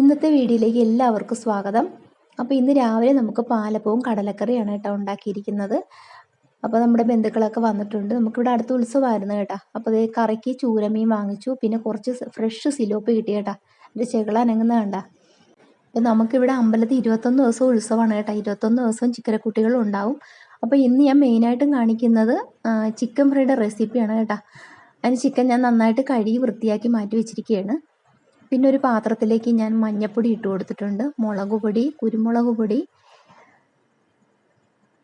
ഇന്നത്തെ വീഡിയോയിലേക്ക് എല്ലാവർക്കും സ്വാഗതം. അപ്പോൾ ഇന്ന് രാവിലെ നമുക്ക് പാലപ്പവും കടലക്കറിയാണ് കേട്ടോ ഉണ്ടാക്കിയിരിക്കുന്നത്. അപ്പോൾ നമ്മുടെ ബന്ധുക്കളൊക്കെ വന്നിട്ടുണ്ട്. നമുക്കിവിടെ അടുത്ത ഉത്സവമായിരുന്നു കേട്ടോ. അപ്പോൾ അതേ കറിക്ക് ചൂരമീൻ വാങ്ങിച്ചു. പിന്നെ കുറച്ച് ഫ്രഷ് സിലോപ്പ് കിട്ടി കേട്ടോ. എന്റെ ചെകിള അനങ്ങുന്ന കണ്ട. അപ്പോൾ നമുക്കിവിടെ അമ്പലത്തിൽ ഇരുപത്തൊന്ന് ദിവസം ഉത്സവമാണ് കേട്ടോ. ഇരുപത്തൊന്ന് ദിവസവും ചിക്കരക്കുട്ടികളും ഉണ്ടാവും. അപ്പോൾ ഇന്ന് ഞാൻ മെയിനായിട്ടും കാണിക്കുന്നത് ചിക്കൻ ഫ്രൈഡ് റെസിപ്പിയാണ് കേട്ടോ. അതിന് ചിക്കൻ ഞാൻ നന്നായിട്ട് കഴുകി വൃത്തിയാക്കി മാറ്റി വെച്ചിരിക്കുകയാണ്. പിന്നെ ഒരു പാത്രത്തിലേക്ക് ഞാൻ മഞ്ഞപ്പൊടി ഇട്ട് കൊടുത്തിട്ടുണ്ട്. മുളക് പൊടി കുരുമുളക് പൊടി.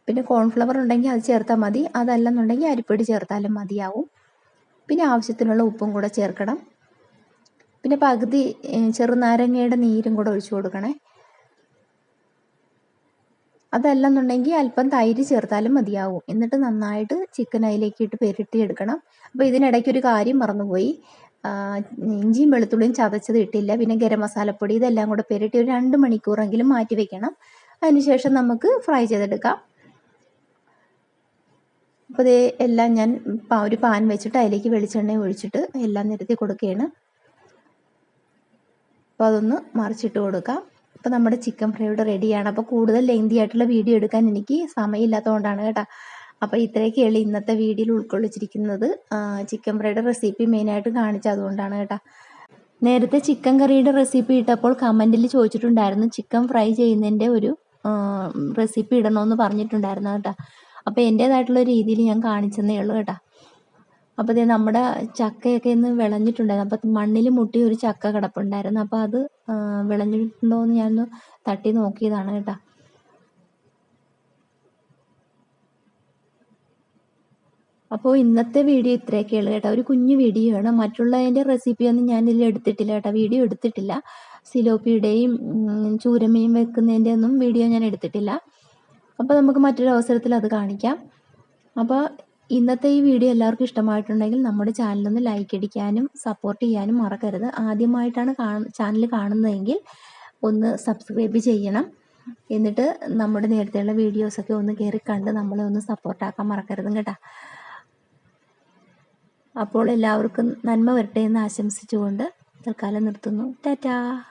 പിന്നെ കോൺഫ്ലവർ ഉണ്ടെങ്കിൽ അത് ചേർത്താൽ മതി. അതല്ലെന്നുണ്ടെങ്കിൽ അരിപ്പൊടി ചേർത്താലും മതിയാവും. പിന്നെ ആവശ്യത്തിനുള്ള ഉപ്പും കൂടെ ചേർക്കണം. പിന്നെ പകുതി ചെറുനാരങ്ങയുടെ നീരും കൂടെ ഒഴിച്ചു കൊടുക്കണേ. അതല്ലെന്നുണ്ടെങ്കിൽ അല്പം തൈര് ചേർത്താലും മതിയാവും. എന്നിട്ട് നന്നായിട്ട് ചിക്കൻ അതിലേക്ക് ഇട്ട് പെരട്ടി എടുക്കണം. അപ്പോൾ ഇതിനിടയ്ക്ക് ഒരു കാര്യം മറന്നുപോയി. ഇഞ്ചിയും വെളുത്തുള്ളിയും ചതച്ചത് ഇട്ടില്ല. പിന്നെ ഗരം മസാലപ്പൊടി ഇതെല്ലാം കൂടെ പെരട്ടി ഒരു രണ്ട് മണിക്കൂറെങ്കിലും മാറ്റി വെക്കണം. അതിനുശേഷം നമുക്ക് ഫ്രൈ ചെയ്തെടുക്കാം. അപ്പോൾ ഇതേ എല്ലാം ഞാൻ ഒരു പാൻ വെച്ചിട്ട് അതിലേക്ക് വെളിച്ചെണ്ണ ഒഴിച്ചിട്ട് എല്ലാം നിരത്തി കൊടുക്കുകയാണ്. അപ്പോൾ അതൊന്ന് മറിച്ചിട്ട് കൊടുക്കാം. അപ്പോൾ നമ്മുടെ ചിക്കൻ ഫ്രൈ റെഡിയാണ് അപ്പോൾ കൂടുതൽ ലെങ്തി ആയിട്ടുള്ള വീഡിയോ എടുക്കാൻ എനിക്ക് സമയമില്ലാത്തതുകൊണ്ടാണ് കേട്ടോ. അപ്പോൾ ഇത്രയൊക്കെയുള്ള ഇന്നത്തെ വീഡിയോയിൽ ഉൾക്കൊള്ളിച്ചിരിക്കുന്നത്. ചിക്കൻ ഫ്രൈഡ് റെസിപ്പി മെയിനായിട്ട് കാണിച്ചത് അതുകൊണ്ടാണ് കേട്ടോ. നേരത്തെ ചിക്കൻ കറിയുടെ റെസിപ്പി ഇട്ടപ്പോൾ കമന്റിൽ ചോദിച്ചിട്ടുണ്ടായിരുന്നു ചിക്കൻ ഫ്രൈ ചെയ്യുന്നതിന്റെ ഒരു റെസിപ്പി ഇടണമെന്ന് പറഞ്ഞിട്ടുണ്ടായിരുന്നു കേട്ടോ. അപ്പോൾ എന്റേതായിട്ടുള്ള രീതിയിൽ ഞാൻ കാണിച്ചെന്നേ ഉള്ളൂ കേട്ടോ. അപ്പോൾ ഇത് നമ്മുടെ ചക്കയൊക്കെ ഇന്ന് വിളഞ്ഞിട്ടുണ്ടായിരുന്നു. അപ്പോൾ മണ്ണിൽ മുട്ടി ഒരു ചക്ക കിടപ്പുണ്ടായിരുന്നു. അപ്പോൾ അത് വിളഞ്ഞിട്ടുണ്ടോ എന്ന് ഞാനൊന്ന് തട്ടി നോക്കിയതാണ് കേട്ടോ. അപ്പോൾ ഇന്നത്തെ വീഡിയോ ഇത്രയൊക്കെയുള്ളൂ കേട്ടോ. ഒരു കുഞ്ഞു വീഡിയോ ആണ്. മറ്റുള്ളതിന്റെ റെസിപ്പിയൊന്നും ഞാൻ ഇതിൽ എടുത്തിട്ടില്ല കേട്ടോ. വീഡിയോ എടുത്തിട്ടില്ല. സിലോപ്പിയുടെയും ചൂരമയും വെക്കുന്നതിന്റെ ഒന്നും വീഡിയോ ഞാൻ എടുത്തിട്ടില്ല. അപ്പോൾ നമുക്ക് മറ്റൊരു അവസരത്തിൽ അത് കാണിക്കാം. അപ്പോൾ ഇന്നത്തെ ഈ വീഡിയോ എല്ലാവർക്കും ഇഷ്ടമായിട്ടുണ്ടെങ്കിൽ നമ്മുടെ ചാനലൊന്ന് ലൈക്ക് അടിക്കാനും സപ്പോർട്ട് ചെയ്യാനും മറക്കരുത്. ആദ്യമായിട്ടാണ് ചാനൽ കാണുന്നതെങ്കിൽ ഒന്ന് സബ്സ്ക്രൈബ് ചെയ്യണം. എന്നിട്ട് നമ്മുടെ നേരത്തെയുള്ള വീഡിയോസൊക്കെ ഒന്ന് കയറി കണ്ട് നമ്മളെ ഒന്ന് സപ്പോർട്ടാക്കാൻ മറക്കരുത് കേട്ടോ. അപ്പോൾ എല്ലാവർക്കും നന്മ വരട്ടെ എന്ന് ആശംസിച്ചുകൊണ്ട് തൽക്കാലം നിർത്തുന്നു. ടാറ്റാ.